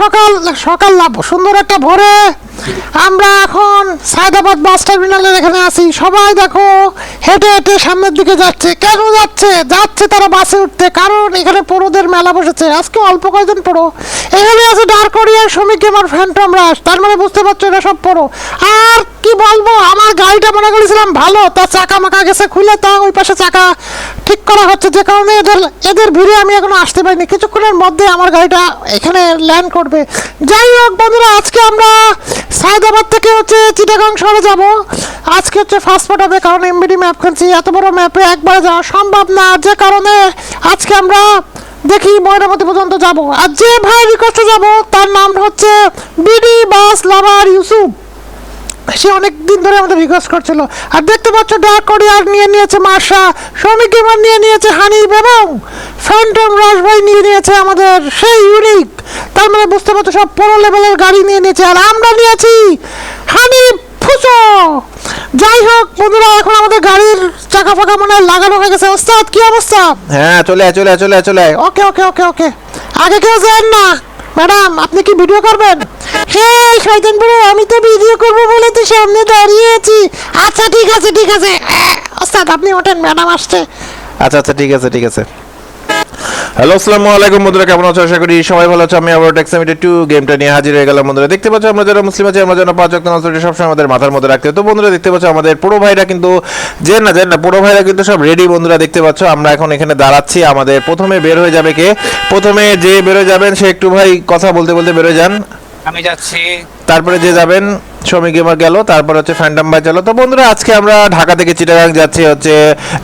সকাল সকাল লাভ সুন্দর একটা ভোরে। আমরা এখন সায়দাবাদ বাস টার্মিনালের এখানে আছি। সবাই দেখো, হেঁটে হেঁটে সামনের দিকে যাচ্ছে। কেন যাচ্ছে? যাচ্ছে তারা বাসে উঠতে, কারণ এখানে পোড়োদের মেলা বসেছে। আজকে অল্প কয়েকজন পোড়ো? এখানে আছে ডার্ক কোরিয়ার শ্রমিক গেমার ফ্যান্টম রাশ। তার মানে বুঝতে পারছ এটা সব পোড়ো। আর কি বলব, আমার গাড়িটা মনে করেছিলাম ভালো তার চাকা মাকা গেছে খুলে তা ওই পাশে চাকা ঠিক করা হচ্ছে যে কারণে এদের এদের ভিড়ে আমি এখনও আসতে পারিনি। কিছুক্ষণের মধ্যে আমার গাড়িটা এখানে ল্যান্ড করবে। যাই হোক বন্ধুরা, আজকে আমরা সায়দাবাদ থেকে হচ্ছে চিটাগাং শহরে যাব। আজকে হচ্ছে ফার্স্ট ফাস্টফুড হবে কারণ এমবিডি ম্যাপ খেলছি। এত বড় ম্যাপে একবারে যাওয়া সম্ভব না। যে কারণে আজকে আমরা দেখি ময়নামতি পর্যন্ত যাব। আর যে ভাই রিকোয়েস্টে যাব, তার নাম হচ্ছে বিডি বাস লাভার ইউসুফ সে অনেক দিন ধরে আমাদের রিকোয়েস্ট করছিল। আর দেখতে পাচ্ছ ডাক কোরিয়ার নিয়ে নিয়েছে মার্শা শ্রমিক গেমার নিয়ে নিয়েছে হানিফ এবং ফ্যান্টম রাজ ভাই নিয়ে নিয়েছে আমাদের সেই ইউনিক তার মানে বুঝতে পারছ সব বড় লেভেলের গাড়ি নিয়ে নিয়েছে। আর আমরা নিয়েছি হানিফ ফুচো যাই হোক বন্ধুরা এখন আমাদের গাড়ির চাকা ফাঁকা মনে হয় লাগানো হয়ে গেছে। ওস্তাদ কি অবস্থা? হ্যাঁ চলে চলে চলে চলে ওকে ওকে ওকে ওকে। আগে কেউ যান না। ম্যাডাম আপনি কি ভিডিও করবেন? হ্যাঁ আমি তো ভিডিও করব বলে তো সামনে দাঁড়িয়ে আছি। আচ্ছা ঠিক আছে ঠিক আছে। ওস্তাদ, আপনি ওঠেন, ম্যাডাম আসছে। আচ্ছা আচ্ছা ঠিক আছে ঠিক আছে। হ্যালো, আসসালামু আলাইকুম, বন্ধুরা, কেমন আছো? আশা করি সবাই ভালো আছো। আমি আবার টু গেমটা নিয়ে হাজির হয়ে গেলাম, বন্ধুরা। দেখতে পাচ্ছ, আমরা যারা মুসলিম আছি, আমরা যেন পাঁচ সবসময় আমাদের মাথার মধ্যে রাখতে তো, বন্ধুরা, দেখতে পাচ্ছ, আমাদের পুরো ভাইরা কিন্তু যে না যে না, পুরো ভাইরা কিন্তু সব রেডি বন্ধুরা। দেখতে পাচ্ছ, আমরা এখন এখানে দাঁড়াচ্ছি। আমাদের প্রথমে বের হয়ে যাবে কে? প্রথমে যে বের হয়ে যাবেন, সে একটু ভাই কথা বলতে বলতে বের হয়ে যান। আমি যাচ্ছি। তারপরে যে যাবেন শ্রমিক গেমার গেল, তারপর হচ্ছে ফ্যান্টাম ভাই চলো তো বন্ধুরা, আজকে আমরা ঢাকা থেকে চিটাগাং যাচ্ছি, হচ্ছে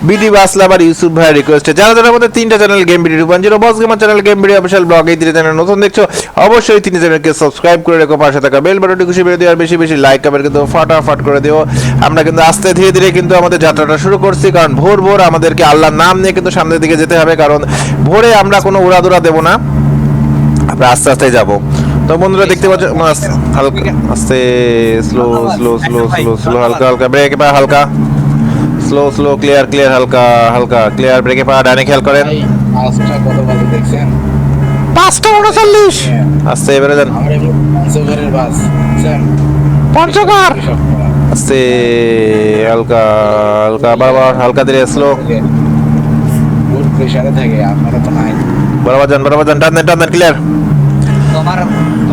বিডি বাসলাম আর ইউসুফ ভাইয়ের রিকোয়েস্টে যারা যারা আমাদের তিনটা channel game two point zero boss gamer channel game BD official blog এই তিনটা চ্যানেল নতুন দেখছ, অবশ্যই তিনটা চ্যানেলকে সাবস্ক্রাইব করে রেখো, পাশে থাকা বেল বাটনটি খুশি বেড়ে দিও, আর বেশি বেশি লাইক কমেন্ট কিন্তু ফাটাফাট করে দিও। আমরা কিন্তু আস্তে ধীরে ধীরে কিন্তু আমাদের যাত্রাটা শুরু করছি, কারণ ভোর ভোর আমাদেরকে আল্লাহর নাম নিয়ে কিন্তু সামনের দিকে যেতে হবে, কারণ ভোরে আমরা কোনো উড়াদুরা দেবো না। আমরা আস্তে আস্তে যাব। তো বন্ধুরা দেখতে পাচ্ছ হালকা আস্তে slow slow slow slow slow হালকা হালকা ব্রেক পা হালকা। স্লো স্লো ক্লিয়ার ক্লিয়ার হালকা হালকা ক্লিয়ার ব্রেকে পা ডানে খেয়াল করেন। আজটা কত বাজে দেখছেন? পাঁচটা উনচল্লিশ। আস্তে এবারে যান সব আস্তে হালকা হালকা বারবার হালকা ধীরে স্লো গুড থাকে আপনারা তো নাই। বরাবর যান বরাবর যান টান দেন টান দেন ক্লিয়ার তোমার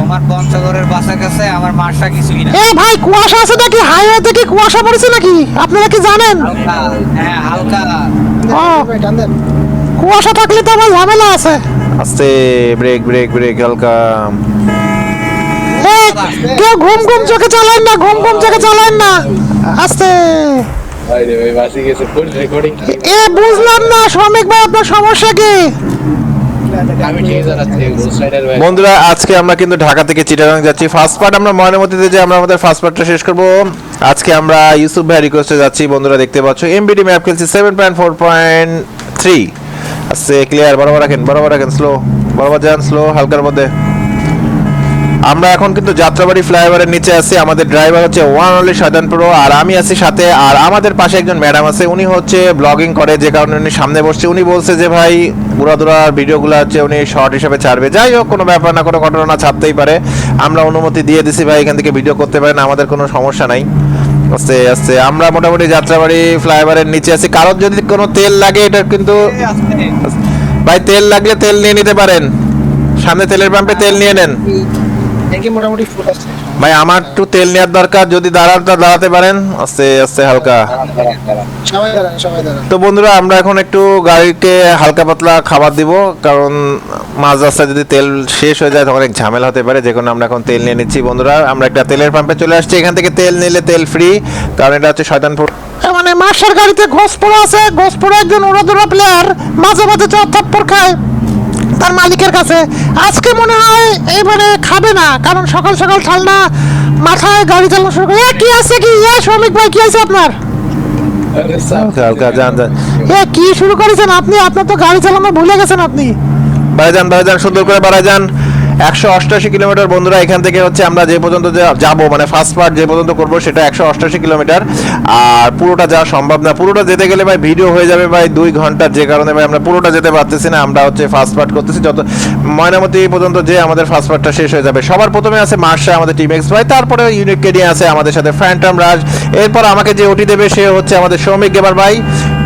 তোমার পঞ্চগড়ের বাসের কাছে আমার মার্শা কিছুই না। এ ভাই কুয়াশা আছে নাকি? হাইওয়ে থেকে কুয়াশা পড়েছে নাকি? আপনারা কি জানেন? হালকা হ্যাঁ হালকা। কুয়াশা থাকলে তো আবার ঝামেলা আছে। আস্তে ব্রেক ব্রেক ব্রেক হালকা। কেউ ঘুম ঘুম চোখে চালান না ঘুম ঘুম চোখে চালান না। আস্তে। বাসি এ বুঝলাম না শ্রমিক ভাই আপনার সমস্যা কি আমি ঠিক জানাচ্ছি রোড সাইডের ভাই বন্ধুরা, আজকে আমরা কিন্তু ঢাকা থেকে চিটাগাং যাচ্ছি। ফার্স্ট পার্ট আমরা ময়নামতিতে যে আমরা আমাদের ফার্স্ট পার্টটা শেষ করব। আজকে আমরা ইউসুফ ভাই রিকোয়েস্টে যাচ্ছি, বন্ধুরা দেখতে পাচ্ছ। এমবিডি ম্যাপ খেলছি seven point four point three আসছে ক্লিয়ার বরাবর রাখেন বরাবর রাখেন স্লো বরাবর যান স্লো হালকার মধ্যে। আমরা এখন কিন্তু যাত্রাবাড়ি ফ্লাইওভারের নিচে আছি। আমাদের ড্রাইভার হচ্ছে ওয়ান অনলি সাধারণ প্রো আর আমি আছি সাথে আর আমাদের পাশে একজন ম্যাডাম আছে। উনি হচ্ছে ব্লগিং করে যে কারণে উনি সামনে বসছে। উনি বলছে যে ভাই উড়াদুরার ভিডিওগুলো হচ্ছে উনি শর্ট হিসেবে ছাড়বে। যাই হোক কোনো ব্যাপার না কোনো ঘটনা না ছাড়তেই পারে। আমরা অনুমতি দিয়ে দিছি ভাই এখান থেকে ভিডিও করতে পারেন আমাদের কোনো সমস্যা নাই। আস্তে আস্তে আমরা মোটামুটি যাত্রাবাড়ি ফ্লাইওভারের নিচে আছি। কারোর যদি কোনো তেল লাগে এটা কিন্তু ভাই তেল লাগলে তেল নিয়ে নিতে পারেন। সামনে তেলের পাম্পে তেল নিয়ে নেন। দেখি মোটামুটি ফুল আছে। ভাই আমার একটু তেল নেওয়ার দরকার। যদি দাঁড়ার তা দাঁড়াতে পারেন। আস্তে আস্তে হালকা। দাঁড়ান দাঁড়ান দাঁড়ান। সবাই দাঁড়ান সবাই দাঁড়ান। তো বন্ধুরা আমরা এখন একটু গাড়িকে হালকা পাতলা খাবার দিব। কারণ মাঝ রাস্তায় যদি তেল শেষ হয়ে যায় তখন অনেক ঝামেলা হতে পারে। যে কোনো আমরা এখন তেল নিয়ে নিচ্ছি বন্ধুরা। আমরা একটা তেলের পাম্পে চলে আসছি। এখান থেকে তেল নিলে তেল ফ্রি কারণ এটা হচ্ছে শয়তানপুর। মানে মার্শার গাড়িতে ঘোষ ঘোষপুরা আছে। ঘোষ ঘোষপুরা একজন উড়াদুরা প্লেয়ার মাঝে মাঝে চর থাপ্পড় খায়। তার মালিকের কাছে। আজকে মনে হয় এবারে খাবে না কারণ সকাল সকাল ঠান্ডা মাথায় গাড়ি চালানো শুরু করে কি আছে কি? এ শ্রমিক ভাই কি আছে আপনার? এ কি শুরু করেছেন আপনি? আপনার তো গাড়ি চালানো ভুলে গেছেন আপনি। বাড়ি যান বাড়ি যান সুন্দর করে বাড়ি যান। একশো অষ্টাশি কিলোমিটার। বন্ধুরা, এখান থেকে হচ্ছে আমরা যে পর্যন্ত যাব মানে ফার্স্ট পার্ট যে পর্যন্ত করব, সেটা একশো অষ্টাশি কিলোমিটার। আর পুরোটা যাওয়া সম্ভব না। পুরোটা যেতে গেলে ভাই ভিডিও হয়ে যাবে ভাই দুই ঘণ্টার যে কারণে ভাই আমরা পুরোটা যেতে পারতেছি না, আমরা হচ্ছে ফার্স্ট পার্ট করতেছি। যত ময়নামতি পর্যন্ত যে আমাদের ফার্স্ট পার্টটা শেষ হয়ে যাবে। সবার প্রথমে আছে মার্শা, আমাদের টিম এক্স ভাই। তারপরে ইউনিক কেডিয়া আছে আমাদের সাথে ফ্যান্টম রাজ এরপর আমাকে যে ওটি দেবে, সে হচ্ছে আমাদের সৌমিক গেবার ভাই।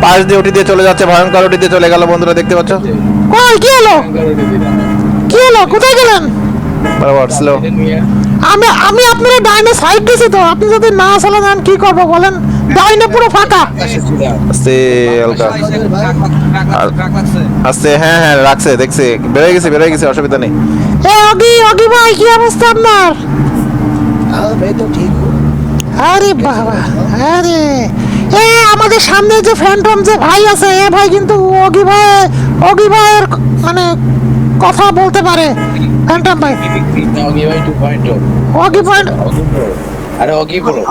পাশ দিয়ে ওটি দিয়ে চলে যাচ্ছে, ভয়ঙ্কর ওটি দিয়ে চলে গেল, বন্ধুরা, দেখতে পাচ্ছ? কি হলো? কি হলো কোথায় গেলেন? বারবার ছিল আমি আমি আপনার ডাইনে সাইড দিছি তো। আপনি যদি না চালান আমি কি করব বলেন? ডাইনে পুরো ফাঁকা। আস্তে হালকা। আস্তে হ্যাঁ হ্যাঁ রাখছে দেখছে। বেড়ে গেছে বেড়ে গেছে অসুবিধা নেই। এ অগি অগি ভাই কি অবস্থা আপনার? আরে বাবা আরে। এ আমাদের সামনে যে ফ্যান্টম যে ভাই আছে এ ভাই কিন্তু অগি ভাই অগি ভাইয়ের মানে কথা বলতে পারে। ফ্যান্টম ভাই অগি ভাই 2.0 অগি পয়েন্ট আরে অগি বলো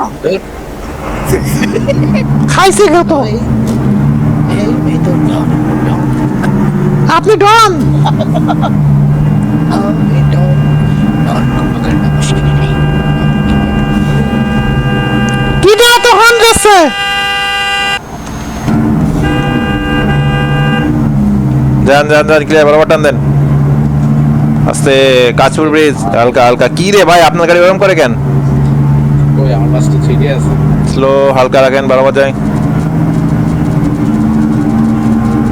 খাইছে গো তো। আপনি ডন। কি দেয়া তো হন রেছে যান যান যান ক্লিয়ার বারবার বাটন দেন। আস্তে কাঁচপুর ব্রিজ হালকা হালকা। কি রে ভাই আপনার গাড়ি ওরম করে কেন? कोई আমার পাস তো ঠিকই আছে। স্লো হালকা রাখেন বরাবর যাই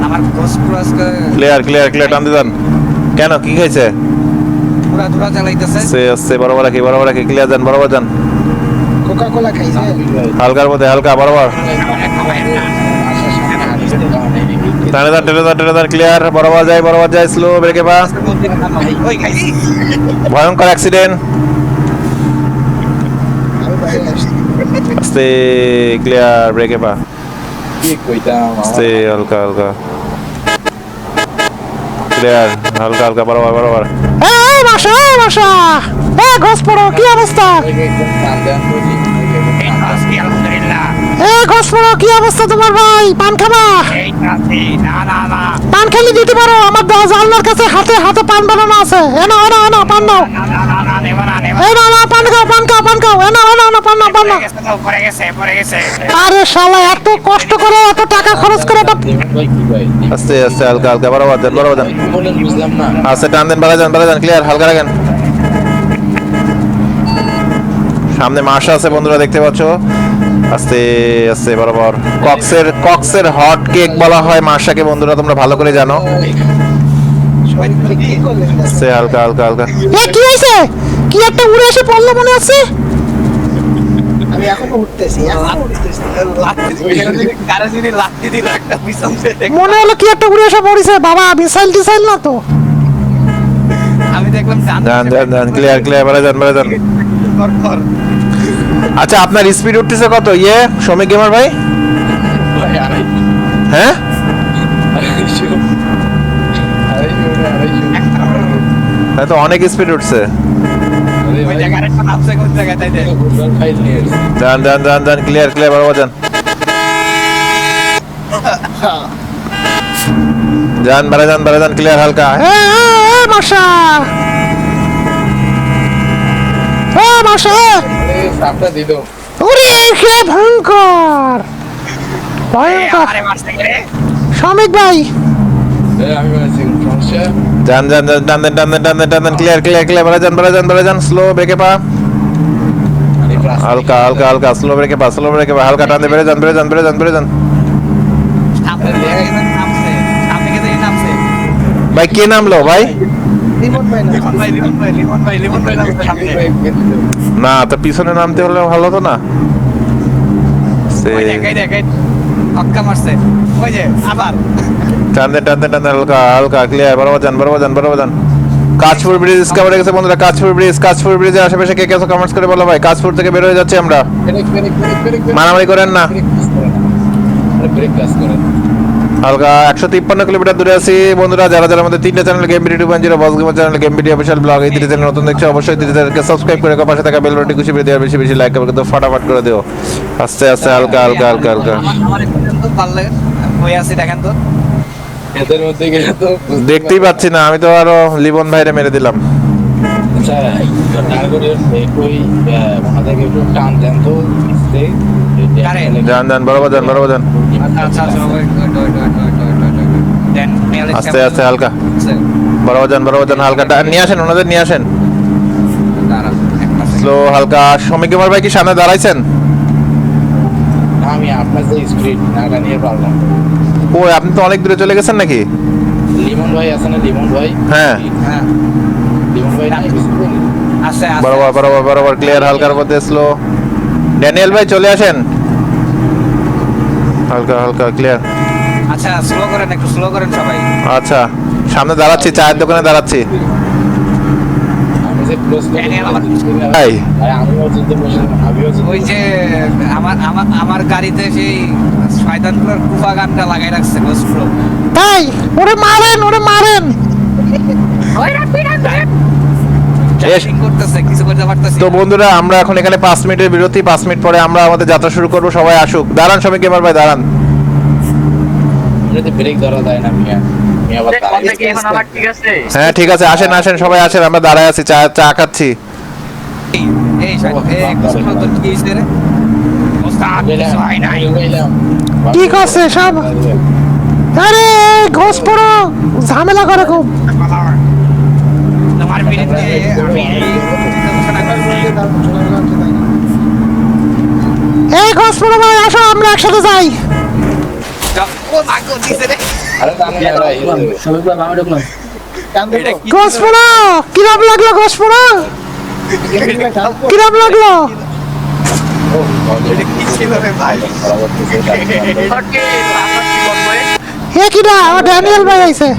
আমার cross cross clear clear clear টান দিদান কেন কি চালাইতেছে আস্তে আস্তে বরাবর রাখি বরাবর রাখি ক্লিয়ার যান বরাবর যান কোকা কোলা খাইছে। হালকার মধ্যে হালকা বরাবর দান টেনে দান ক্লিয়ার বরাবর যাই বরাবর যাই স্লো ব্রেকে পা ওই খাইছি ভয়ঙ্কর অ্যাক্সিডেন্ট আস্তে ক্লিয়ার ব্রেকে পা আস্তে, হালকা হালকা। ক্লিয়ার হালকা হালকা, বরাবর বরাবর। এ এ মাসা মাসা এ ঘোষ পড়ো, কি অবস্থা? পান খাবা? দিতে পারো হাতে হাতে আরে শালা, এত কষ্ট করে, এত টাকা খরচ করে এটা আস্তে আস্তে, হালকা হালকা, বরাবর যান বরাবর যান বলেন বুঝলাম না আস্তে টান দেন বাড়া যান বাড়া যান ক্লিয়ার হালকা রাখেন। সামনে মাসা আছে বন্ধুরা দেখতে পাচ্ছ? আস্তে আস্তে বরাবর। কক্সের কক্সের হট কেক বলা হয় মাসাকে বন্ধুরা তোমরা ভালো করে জানো। আস্তে হালকা হালকা হালকা। এ কি হয়েছে? কি একটা উড়ে এসে পড়ল মনে আছে? আমি এখনও উঠতেছি মনে হলো কি একটা উড়ে এসে পড়েছে। বাবা মিসাইল টিসাইল না তো? আমি দেখলাম জান ক্লিয়ার ক্লিয়ার বাড়া যান কর কর আচ্ছা আপনার স্পিড উঠতেছে কত? ইয়ে শ্রমিক গেমার ভাই? হ্যাঁ? তো অনেক স্পিড উঠছে। যান যান যান যান ক্লিয়ার ক্লিয়ার যান যান যান যান ক্লিয়ার হালকা। এ সাপটা দিল ওরে কে ভয়ঙ্কর। শ্রমিক ভাই। যান যান যান টান দেন টান দেন টান দেন টান দেন ক্লিয়ার ক্লিয়ার ক্লিয়ার বাড়া যান বাড়া যান বাড়া যান স্লো ব্রেকে পা। আরে হালকা হালকা হালকা স্লো ব্রেকে পা স্লো ব্রেকে পা হালকা টান দিয়ে বেড়ে যান বেড়ে বেড়ে বেড়ে ভাই কে নামলো ভাই? না। তো পিছনে নামতে হলে ভালো হতো না। সে ওই দেখ এই দেখ এই হক্কা মারছে। ওই যে আবার। টান দেন টান দেন টান দেন হালকা হালকা ক্লিয়ার বরাবর যান বরাবর যান বরাবর যান। কাজপুর ব্রিজ ডিসকাভার গেছে বন্ধুরা কাজপুর ব্রিজ কাজপুর ব্রিজের আশেপাশে কে কেসো কমেন্টস করে বলো ভাই। কাজপুর থেকে বের হয়ে যাচ্ছি আমরা। মারামারি করেন না। ব্রেক কাজ করে করে। হালকা একশো তিপ্পান্ন কিলোমিটার দূরে আছি। বন্ধুরা যারা যারা আমাদের তিনটা channel game BD two point zero boss gamer channel game BD official blog এই তিনটে চ্যানেল নতুন দেখছ অবশ্যই তিনটে চ্যানেলকে সাবস্ক্রাইব করে পাশে থাকা বেল বাটনটি খুশি করে দেওয়ার বেশি বেশি লাইক কিন্তু ফটাফট করে দিও। আস্তে আস্তে হালকা হালকা হালকা হালকা। আমার আমার হয়ে আছে দেখেন তো এদের মধ্যে গেলে তো দেখতেই পাচ্ছি না আমি তো আরও লিবন ভাইরে মেরে দিলাম। আচ্ছা টান দেন তো কারে? বরাবর যান বরাবর যান। আচ্ছা আচ্ছা আস্তে আস্তে হালকা। বরাবর যান বরাবর যান হালকা। নিয়ে আসেন ওনাদের নিয়ে আসেন। স্লো হালকা। শ্রমিক কুমার ভাই কি সামনে দাঁড়াইছেন? আমি আপনার যে স্পিড নাটা নিয়ে পারলাম। ও আপনি তো অনেক দূরে চলে গেছেন নাকি? লিমন ভাই আছে না লিমন ভাই? হ্যাঁ। হ্যাঁ। লিমন ভাই আছে বরাবর বরাবর বরাবর ক্লিয়ার হালকার মধ্যে স্লো ড্যানিয়েল ভাই চলে আসেন। হালকা হালকা ক্লিয়ার আচ্ছা স্লো করেন একটু স্লো করেন সবাই। আচ্ছা সামনে দাঁড়াচ্ছি চায়ের দোকানে দাঁড়াচ্ছি। আমি যে ক্লোজ ড্যানিয়েল আমার- ভাই আমিও চিনতে বসেছিলাম আমিও চিনতে ওই যে আমার আমার আমার গাড়িতে সেই শয়তানগুলোর কুফা গানটা লাগাই রাখছে গোসপ্রো তাই? ওরে মারেন ওরে মারেন। কিছু তো বন্ধুরা আমরা এখন এখানে পাঁচ মিনিটের বিরতি পাঁচ মিনিট পরে আমরা আমাদের যাত্রা শুরু করব সবাই আসুক। দাঁড়ান সবাই কুমার ভাই দাঁড়ান। এমনিতে ব্রেক ধরা যায় না মিয়া মিয়া আবার দাঁড়ায়। হ্যাঁ ঠিক আছে আসেন আসেন সবাই আসেন আমরা দাঁড়ায় আছি চা চা খাচ্ছি। সব? আরে ঘোষ পড়ো ঝামেলা করে খুব। এই ঘোষ পড়ো ভাই আসো আমরা একসাথে যাই। ও ভাগ্য দিছে রে আরে দাঁড়ান না ভাই, এটা কি? ঘোষ পড়ো কিরম লাগল কিরম লাগল? এ কিরা ও ড্যানিয়েল ভাই আইছে।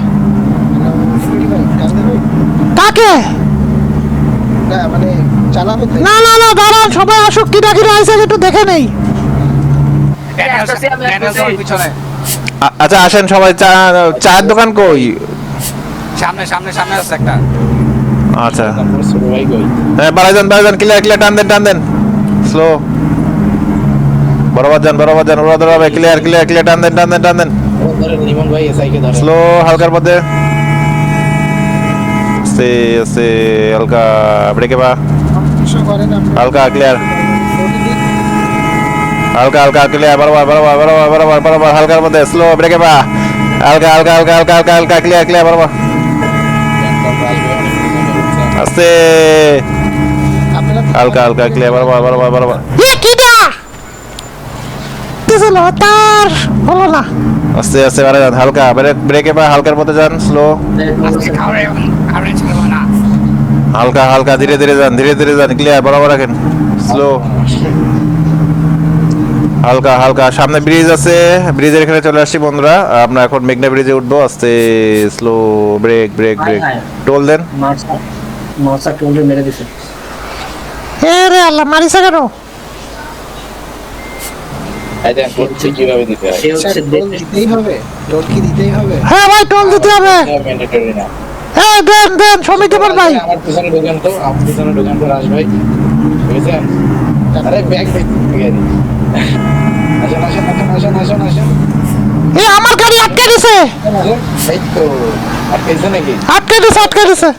কাকে? না না না দাঁড়ান সবাই আসুক কিরা কিরা আইছে একটু দেখে নেই। আচ্ছা আসেন সবাই চা চায়ের দোকান কই? সামনে সামনে সামনে আছে একটা। আচ্ছা? হ্যাঁ বাড়াই যান বাড়াই যান ক্লিয়ার ক্লিয়ার টান দেন টান দেন। স্লো বরাবর যান বরাবর যান বরাবর হবে ক্লিয়ার ক্লিয়ার ক্লিয়ার টান দেন টান দেন টান দেন। স্লো হালকার মধ্যে। আস্তে আস্তে হালকা ব্রেকে বা। হালকা ক্লিয়ার হালকা হালকা ক্লিয়ার বরাবর বরাবর বরাবর বরাবর বরাবর হালকার মধ্যে স্লো ব্রেকে বা হালকা হালকা হালকা হালকা হালকা হালকা ক্লিয়ার ক্লিয়ার বরাবর। আস্তে। হালকা হালকা ক্লিয়ার বরাবর বরাবর বরাবর। এ দিছিল তার হলো না। আস্তে আস্তে যান হালকা ব্রেক ব্রেকে বা হালকার মধ্যে যান স্লো হালকা হালকা ধীরে ধীরে যান ধীরে ধীরে যান ক্লিয়ার বরাবর রাখেন স্লো হালকা হালকা। সামনে ব্রিজ আছে। ব্রিজের এখানে চলে আসছি বন্ধুরা। আমরা এখন মেঘনা ব্রিজে উঠবো। আস্তে slow brake brake brake. Toll দেন। টোলে মেরে দিছে। আল্লাহ মারিছে কেন? হয়। সে হচ্ছে দেখতে হ্যাঁ ভাই টোল দিতে হবে। এটা mandatory না। হ্যাঁ দেন দেন শ্রমিক কুমার ভাই। আমার পিছনে ঢোকেন তো, আমার পিছনে ঢোকেন তো রাজ ভাই। বুঝেছেন? আরে ব্যাগ ব্যাগ এ আমার গাড়ি আটকে দিছে? আটকে দিছে আটকে দিছে।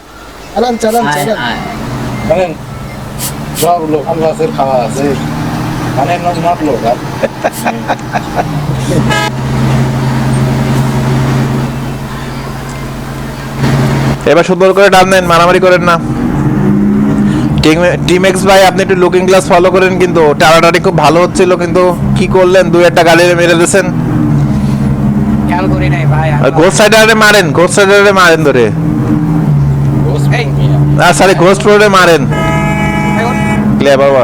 শোনেন, সব লোকাল বাসের খাওয়া আছে। মানে নট লোকাল এবার সুন্দর করে ডান দেন মারামারি করেন না। টিম এক্স ভাই আপনি একটু লুকিং গ্লাস ফলো করেন কিন্তু টানাটানি খুব ভালো হচ্ছিল কিন্তু কি করলেন? দুই একটা গাড়ি মেরে দিয়েছেন। খেয়াল করি নাই ভাই ঘোষ সাইডারে মারেন ঘোষ সাইডারে মারেন ধরে। এই। না সরি ঘোষ রোডে মারেন। ক্লিয়ার বাবা।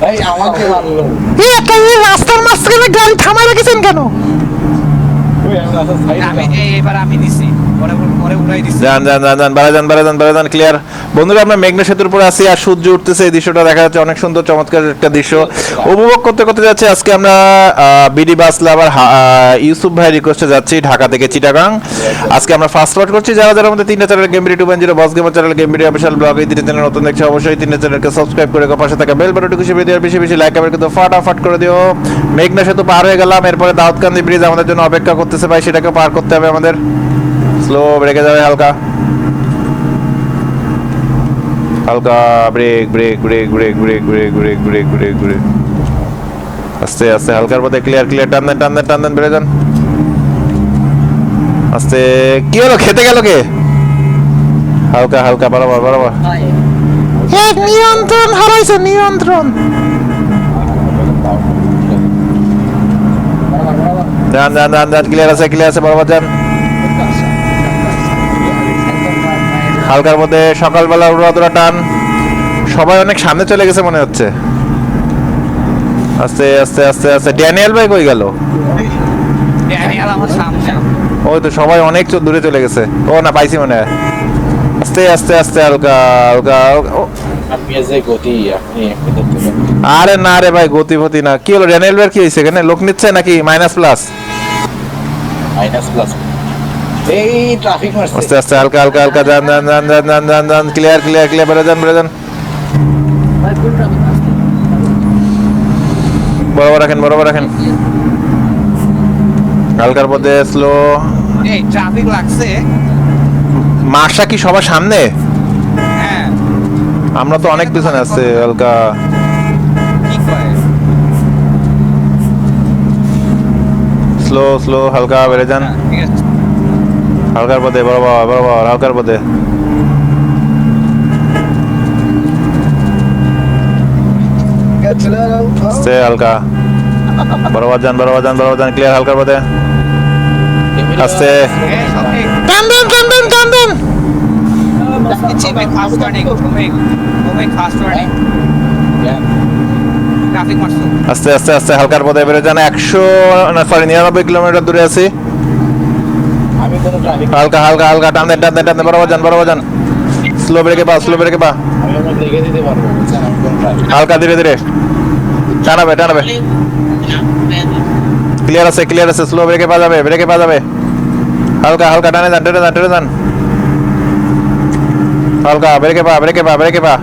ভাই আমাকে মারলো। রাস্তার মাঝখানে গাড়ি থামাই রেখেছেন কেন? আমি এবার আমি দিছি। বন্ধুরা, আমরা মেঘনা সেতুর আছি আর সূর্য উঠতেছে, এই দৃশ্যটা দেখা যাচ্ছে অনেক সুন্দর, চমৎকার একটা দৃশ্য। উপভোগ করতে করতে যাচ্ছে আজকে আমরা বিডি বাস ইউসুফ ভাই রিকোয়েস্টে যাচ্ছি ঢাকা থেকে আজকে আমরা ফার্স্ট করছি, যারা চ্যানেল চ্যানেল গেম চ্যানেল নতুন অবশ্যই চ্যানেলকে করে পাশে থাকা বেশি ফাটাফাট করে দিও। মেঘনা সেতু পার হয়ে গেলাম, এরপরে দাউদকান্দি ব্রিজ আমাদের জন্য অপেক্ষা করতেছে ভাই সেটাকে পার করতে হবে আমাদের। স্লো ব্রেকে যাবে হালকা হালকা brake brake brake brake brake brake brake brake brake brake আস্তে আস্তে হালকার পথে ক্লিয়ার ক্লিয়ার টান দেন টান দেন টান দেন বেড়ে যান। আস্তে কি হলো খেতে গেল কে? হালকা হালকা বরাবর বরাবর। নিয়ন্ত্রণ হারাইছে নিয়ন্ত্রণ। যান যান যান যান ক্লিয়ার আছে ক্লিয়ার আছে বরাবর যান। হালকার মধ্যে সকালবেলা উড়াদুরা টান। সবাই অনেক সামনে চলে গেছে মনে হচ্ছে। আস্তে আস্তে আস্তে আস্তে। ড্যানিয়েল ভাই কই গেল? ড্যানিয়াল আমার সামনে। ওই তো সবাই অনেক দূরে চলে গেছে। ও না পাইছি মনে হয়। আস্তে আস্তে আস্তে হালকা হালকা আরে না রে ভাই গতি ফতি না। কি হলো ড্যানিয়েল ভাই কি হয়েছে এখানে? লোক নিচ্ছে নাকি? Minus plus? Minus plus. এই ট্রাফিক মারছে। আস্তে আস্তে হালকা হালকা হালকা যান যান যান যান যান যান যান ক্লিয়ার ক্লিয়ার ক্লিয়ার বেরো যান বেরো যান বরাবর রাখেন বরাবর রাখেন। হালকার মধ্যে স্লো এই ট্রাফিক লাগছে। মাসা কি সবার সামনে? হ্যাঁ। আমরা তো অনেক পিছনে আছে হালকা। স্লো স্লো হালকা বেড়ে যান। হ্যাঁ, ঠিক আছে। হালকার পথে বড় বাবা বড় বাবা হালকার পথে। সে হালকা। বড় যান বড় যান বড় যান ক্লিয়ার হালকার পথে। আস্তে। টান টান টান আস্তে আস্তে আস্তে হালকার পথে বেরো যান একশো সরি নিরানব্বই কিলোমিটার দূরে আছি। আমি কোনো ট্রাফিক হালকা হালকা হালকা, টান দেন টান দেন টান দেন বরাবর যান বরাবর যান স্লো ব্রেকে পা স্লো ব্রেকে পা আমি আমার দেখে দিতে পারব বুঝছেন আমি কোনো ট্রাফিক হালকা, ধীরে ধীরে। টানাবে টানাবে। ক্লিয়ার আছে ক্লিয়ার আছে স্লো ব্রেকে পা যাবে ব্রেকে পা যাবে। হালকা হালকা, টানে যান, টেনে যান টেনে যান। হালকা ব্রেকে পা ব্রেকে পা ব্রেকে পা।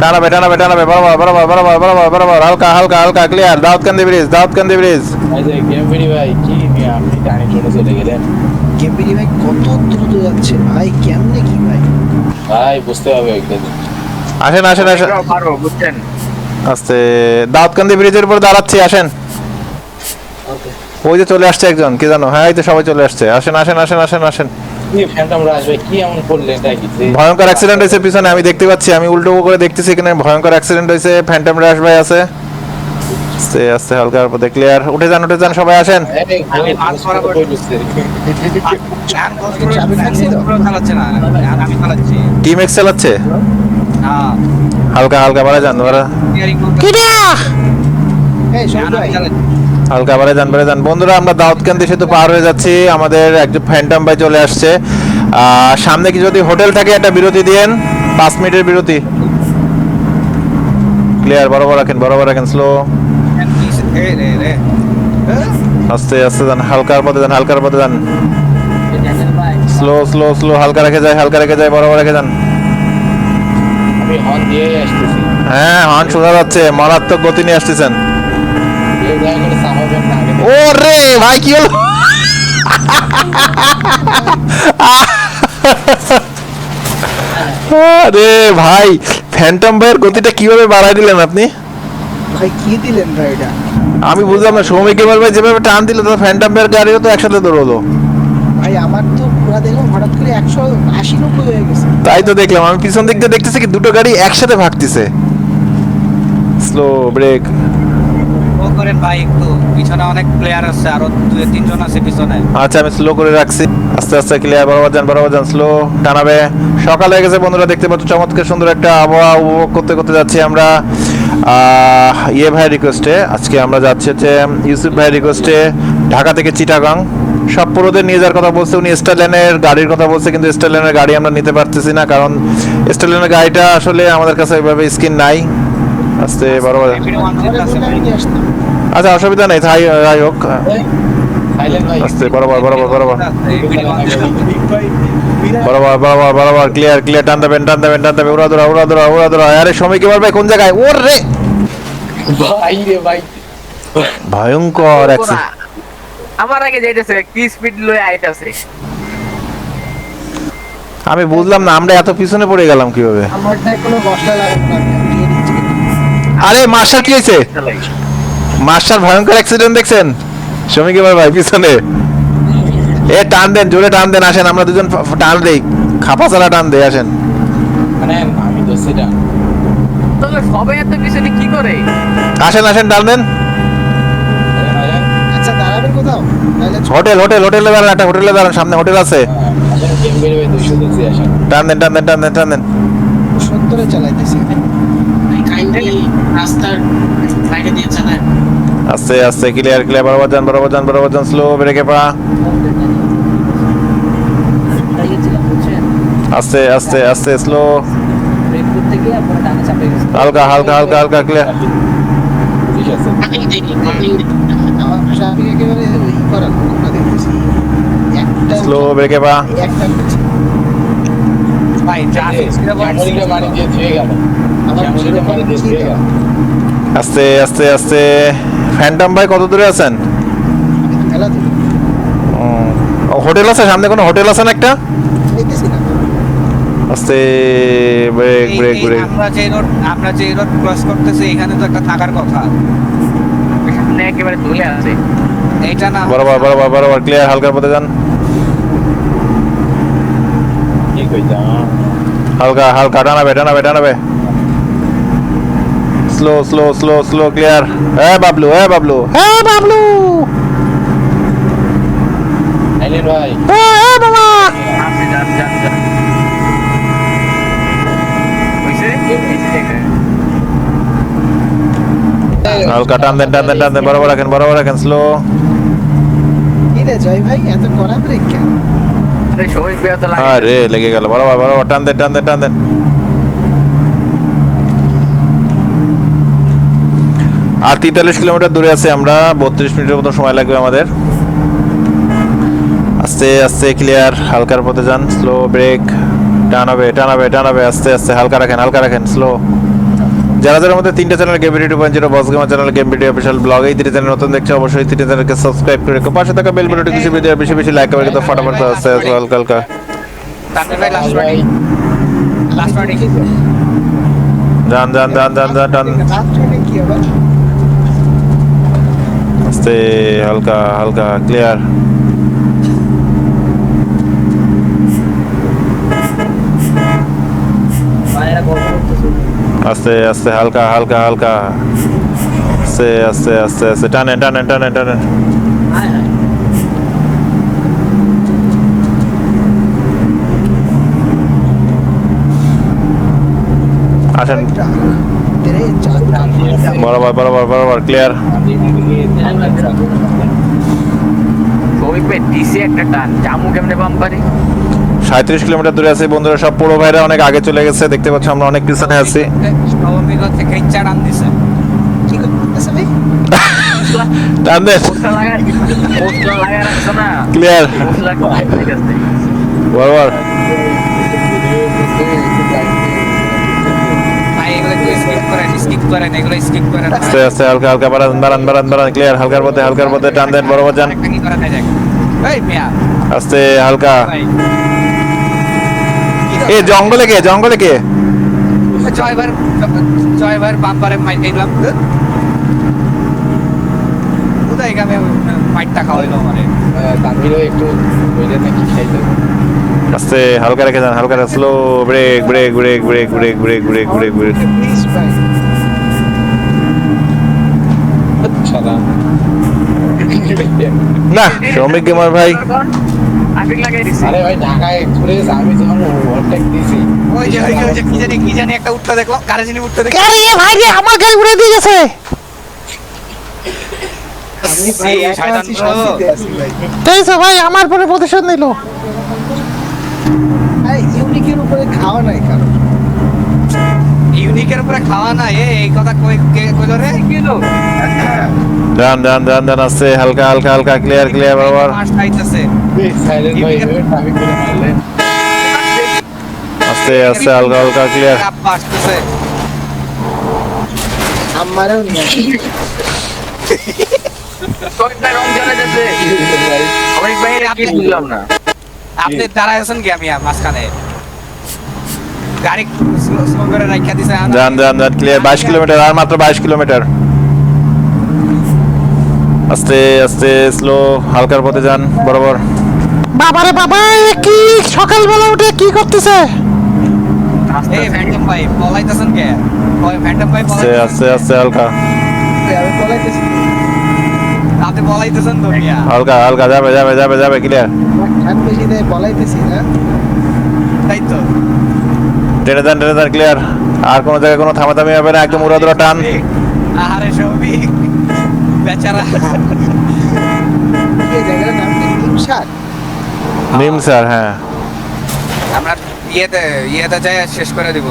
টানাবে টানাবে টানাবে বরাবর বরাবর বরাবর বরাবর বরাবর হালকা হালকা হালকা clear Daudkandi bridge Daudkandi bridge এই যে গেম ফিরি ভাই, কি নিয়ে আপনি টানি চলে চলে গেলেন? ভাই কত দ্রুত যাচ্ছে ভাই কেমনে কি ভাই? ভাই বুঝতে হবে একদিন। আসেন আসেন আসেন। পারো, বুঝছেন? আস্তে দাউদকান্দি ব্রিজের উপর দাঁড়াচ্ছি আসেন। ওই যে চলে আসছে একজন কি জানো? হ্যাঁ এই তো সবাই চলে আসছে। আসেন আসেন আসেন আসেন আসেন। ভয়ঙ্কর অ্যাক্সিডেন্ট হয়েছে পিছনে আমি দেখতে পাচ্ছি আমি উল্টো করে দেখতেছি এখানে ভয়ঙ্কর অ্যাক্সিডেন্ট হয়েছে ফ্যান্টম রাশ ভাই আছে। আস্তে আস্তে হালকা পথে ক্লিয়ার উঠে যান উঠে যান সবাই আসেন। টিম এক্স চালাচ্ছে? হ্যাঁ, হালকা হালকা বাড়া যান। হালকা বাড়া যান বাড়া যান। বন্ধুরা আমরা দাউদকান্দি সেতু পার হয়ে যাচ্ছি। আমাদের একজন ফ্যান্টম ভাই চলে আসছে। সামনে কি যদি হোটেল থাকে একটা বিরতি দিয়েন। পাঁচ মিনিটের বিরতি। ক্লিয়ার বরাবর রাখেন বরাবর রাখেন স্লো এখন কি- এই রে, রে। হ্যাঁ? আস্তে আস্তে যান হালকার পথে যান হালকার পথে যান। স্লো স্লো স্লো হালকা রেখে যায় হালকা রেখে যায় বরাবর রেখে যান। আমি হর্ন দিয়ে আসতেছি। হ্যাঁ হর্ন শোনা যাচ্ছে মারাত্মক গতি নিয়ে আসতেছেন। ও রে ভাই কি হলো? আরে ভাই ফ্যান্টম ভাইয়ের গতিটা কীভাবে বাড়াই দিলেন আপনি? ভাই কি দিলেন ভাই এটা? আমি বুঝলাম না সৌমিক এবার ভাই যেভাবে টান দিল তো ফ্যান্টম ভাইয়ের গাড়িও তো একসাথে দৌড়লো। ভাই আমার তো পুরা দেখলাম হঠাৎ করে একশো আশি নব্বই হয়ে গেছে। তাই তো দেখলাম আমি পিছন দিক দিয়ে দেখতেছি কি দুটো গাড়ি একসাথে ভাগতেছে। স্লো ব্রেক করেন ভাই একটু পিছনে অনেক প্লেয়ার আছে আরও দুই তিনজন আছে পিছনে আচ্ছা আমি স্লো করে রাখছি আস্তে আস্তে ক্লিয়ার বরাবর যান বরাবর যান স্লো টানাবে সকাল হয়ে গেছে বন্ধুরা দেখতে পাচ্ছ চমৎকার সুন্দর একটা আবহাওয়া উপভোগ করতে করতে যাচ্ছি আমরা ইয়ে ভাই রিকোয়েস্টে আজকে আমরা যাচ্ছি হচ্ছে ইউসুফ ভাই রিকোয়েস্টে ঢাকা থেকে চিটাগাং সব পুরোদের নিয়ে যাওয়ার কথা বলছে উনি স্টারলাইনের গাড়ির কথা বলছে কিন্তু স্টারলাইনের গাড়ি আমরা নিতে পারতেছি না কারণ স্টারলাইনের গাড়িটা আসলে আমাদের কাছে ওইভাবে স্কিন নাই আস্তে বড় আচ্ছা অসুবিধা নেই তাই যাই হোক। আস্তে বরাবর বরাবর বরাবর। বরাবর বরাবর বরাবর ক্লিয়ার ক্লিয়ার টান দেবেন টান দেবেন টান দেবেন। উড়া ধরা উড়া উড়া আরে সময় কি পারবে কোন জায়গায়? ওর! রে ভাই রে ভাই। ভয়ঙ্কর। আমার আগে যাইতেছে কি স্পিড লয়ে আইতাছে। আমি বুঝলাম না আমরা এত পিছনে পড়ে গেলাম কীভাবে? কোনো লাগাবো না। আরে মার্শাল কি হয়েছে? মার্শাল ভয়ঙ্কর অ্যাক্সিডেন্ট দেখছেন? শ্রমিক এবার ভাই পিছনে। এ টান দেন জোরে টান দেন আসেন আমরা দুজন টান দেই। খাপা ছাড়া টান দেই আসেন। মানে আমি তো সেটা। তবে সবাই এত পিছনে কি করে? আসেন আসেন টান দেন। আচ্ছা দাঁড়াবেন কোথাও? হোটেল হোটেল হোটেলে দাঁড়ান একটা হোটেলে দাঁড়ান সামনে হোটেল আছে। আসেন। টান দেন টান দেন টান দেন টান দেন। সত্তরে চালাইতেছি। রাস্তার বাইরে দিয়ে চালায়। আস্তে আস্তে ক্লিয়ার ক্লিয়ার বরাবর যান বরাবর যান বরাবর যান স্লো ব্রেকে পা আস্তে আস্তে আস্তে স্লো হালকা হালকা হালকা হালকা ক্লিয়ার স্লো ব্রেকে পা ভাই ট্রাফিক গেল। আমার গেল। আস্তে আস্তে আস্তে। ফ্যান্টম ভাই কত দূরে আছেন? হোটেল আছে? সামনে কোনো হোটেল আছে না একটা? আস্তে ব্রেক ব্রেক ব্রেক আমরা যে রোড আমরা যে রোড ক্রস করতেছি এখানে তো একটা থাকার কথা। সামনে একেবারে তুলে আছে এইটা না বরাবর বরাবর বরাবর। ক্লিয়ার হালকার পথে যান। ঠিক হইতা হালকা হালকা টানাবে টানাবে টানাবে। Slow slow slow slow clear হ্যাঁ বাবলু হ্যাঁ বাবলু হ্যাঁ বাবলু। ভাই। হ্যাঁ বাবা। হালকা টান দেন টান দেন টান দেন বরাবর রাখেন বরাবর রাখেন স্লো কি রে জয় ভাই এত কড়া ব্রেক কেন? আরে লাগে গেল। বরাবর বরাবর টান দেন টান দেন টান দেন আর তেতাল্লিশ কিলোমিটার দূরে আছে আমরা। বত্রিশ মিনিটের মতো সময় লাগবে আমাদের। আস্তে আস্তে ক্লিয়ার হালকার পথে যান। স্লো ব্রেক টানাবে টানাবে টানাবে আস্তে আস্তে, হালকা রাখেন হালকা রাখেন স্লো যারা যারা মধ্যে তিনটা channel game video point zero boss gamer channel game video official blog এই তিনটে চ্যানেল নতুন দেখছে অবশ্যই তিনটে চ্যানেলকে সাবস্ক্রাইব করে রেখো। পাশে থাকা বেল বাটনটি কিছু ভিডিও বেশি বেশি লাইক করে। ফটাফট আসতে হালকা হালকা যান যান যান যান যান আস্তে হালকা হালকা ক্লিয়ার আস্তে আস্তে হালকা হালকা হালকা আস্তে আস্তে আস্তে আস্তে টানেন টানেন টানেন টানেন হায় হায় আসেন রে চালান বরাবর বরাবর বরাবর ক্লিয়ার সবাই পে দিছে একটা টান জামু কেমনে বাম্পারে? সাঁত্রিশ কিলোমিটার দূরে আছে বন্ধুরা সব পুরো ভাইরা অনেক আগে চলে গেছে দেখতে পাচ্ছ আমরা অনেক পিছনে আছি। ক্লিয়ার থেকে চাড়ান দিছে কি করতেছে ভাই টান দেন পোস্টার লাগায় পোস্টার লাগায় রাখছো না ক্লিয়ার পোস্টার লাগায় রাখছে বরাবর ভাই এগুলো একটু স্কিপ করেন এগুলো স্কিপ করেন আস্তে আস্তে হালকা হালকা বাড়ান বাড়ান বাড়ান বাড়ান ক্লিয়ার হালকার পথে হালকার পথে টান দেন বরাবর যান কি করা যায় এই মিয়া। আস্তে হালকা। এ জঙ্গলে কে জঙ্গলে কে? জয়বার জয়বার বাম্পারে মাইট দিলাম কোথায় এখানে মাইটটা খাওয়াইলো মানে তানভীর ভাই একটু নাকি খাইতে আস্তে হালকা রেখে যান। হালকা slow brake brake brake brake brake brake brake brake brake না শ্রমিক গেমার ভাই। ট্রাফিক লাগাই দিছে আরে ভাই ঢাকায় ঘুরে আমি যখন ওভারটেক দিছি ওই যে ওই যে কি জানি কি জানি একটা উঠতে দেখলাম কারে জানি উঠতে দেখলাম। কে ভাই রে আমার গাড়ি উড়ে দিয়ে গেছে। আমি ভাই পুরো। ভাই। আমার প্রতিশোধ নিল। ইউনিকের উপরে খাওয়া নাই কারণ ইউনিকের উপরে খাওয়া না এই কথা কই কে রে? কিলো ডান ডান ডান ডান আসছে হালকা হালকা হালকা ক্লিয়ার ক্লিয়ার মারলে আস্তে আস্তে হালকা হালকা ক্লিয়ার আমারও নিয়ে আপনি দাঁড়ায় আছেন কি আমি মাঝখানে? গাড়ি স্লো করে রাখা দিছে ডান ডান ডান ক্লিয়ার বাইশ কিলোমিটার আর মাত্র বাইশ কিলোমিটার। আস্তে আস্তে স্লো হালকার পথে যান বরাবর। বাবারে বাবা কি সকালবেলা উঠে কি করতেছে? এই ফ্যান্টম ভাই পলাইতেছেন কে? ওই ফ্যান্টম ভাই আস্তে আস্তে আস্তে হালকা। আপনি পলাইতেছেন তো মিয়া। হালকা হালকা যাবে যাবে যাবে যাবে ক্লিয়ার বেশি দেয় বলাইতেছি না তাই তো। টেনে দেন টেনে দেন ক্লিয়ার আর কোনো জায়গায় কোনো থামাথামি হবে না একদম উড়াদুরা টান। আহারে সৌভিক বেচারা। নাম স্যার হ্যাঁ। আমরা ইয়েতে ইয়েতে যাই শেষ করে দিব।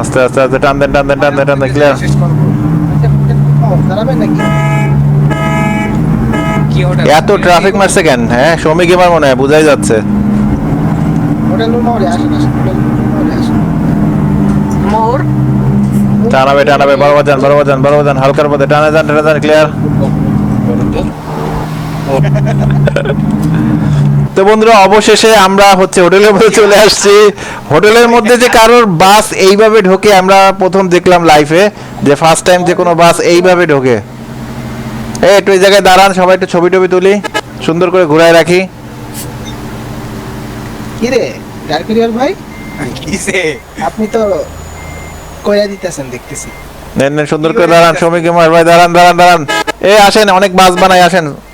আস্তে আস্তে আস্তে টান দেন টান দেন টান দেন টান দেন ক্লিয়ার শেষ করব। আচ্ছা এত ট্রাফিক মারছে কেন? হ্যাঁ শ্রমিক এবার মনে হয় বোঝাই যাচ্ছে। হোটেল আসেন আসেন হোটেল মোড়ে আসেন মোর টানাবে টানাবে বরাবর যান বরাবর যান বরাবর যান হালকার পথে টানে যান টানে যান ক্লিয়ার তো বন্ধুরা অবশেষে আমরা হচ্ছে হোটেলের মধ্যে চলে আসছি। হোটেলের মধ্যে যে কারোর বাস এইভাবে ঢোকে আমরা প্রথম দেখলাম লাইফে যে ফার্স্ট টাইম যে কোনো বাস এইভাবে ঢোকে। এই একটু এই জায়গায় দাঁড়ান সবাই একটু ছবি টবি তুলি সুন্দর করে ঘুরায় রাখি। কি রে ভাই? কিসে? আপনি তো কইরা দিতেছেন দেখতেছি। নেন নেন সুন্দর করে দাঁড়ান সমীকে মার ভাই দাঁড়ান দাঁড়ান দাঁড়ান। এ আসেন অনেক বাস বানাই আসেন।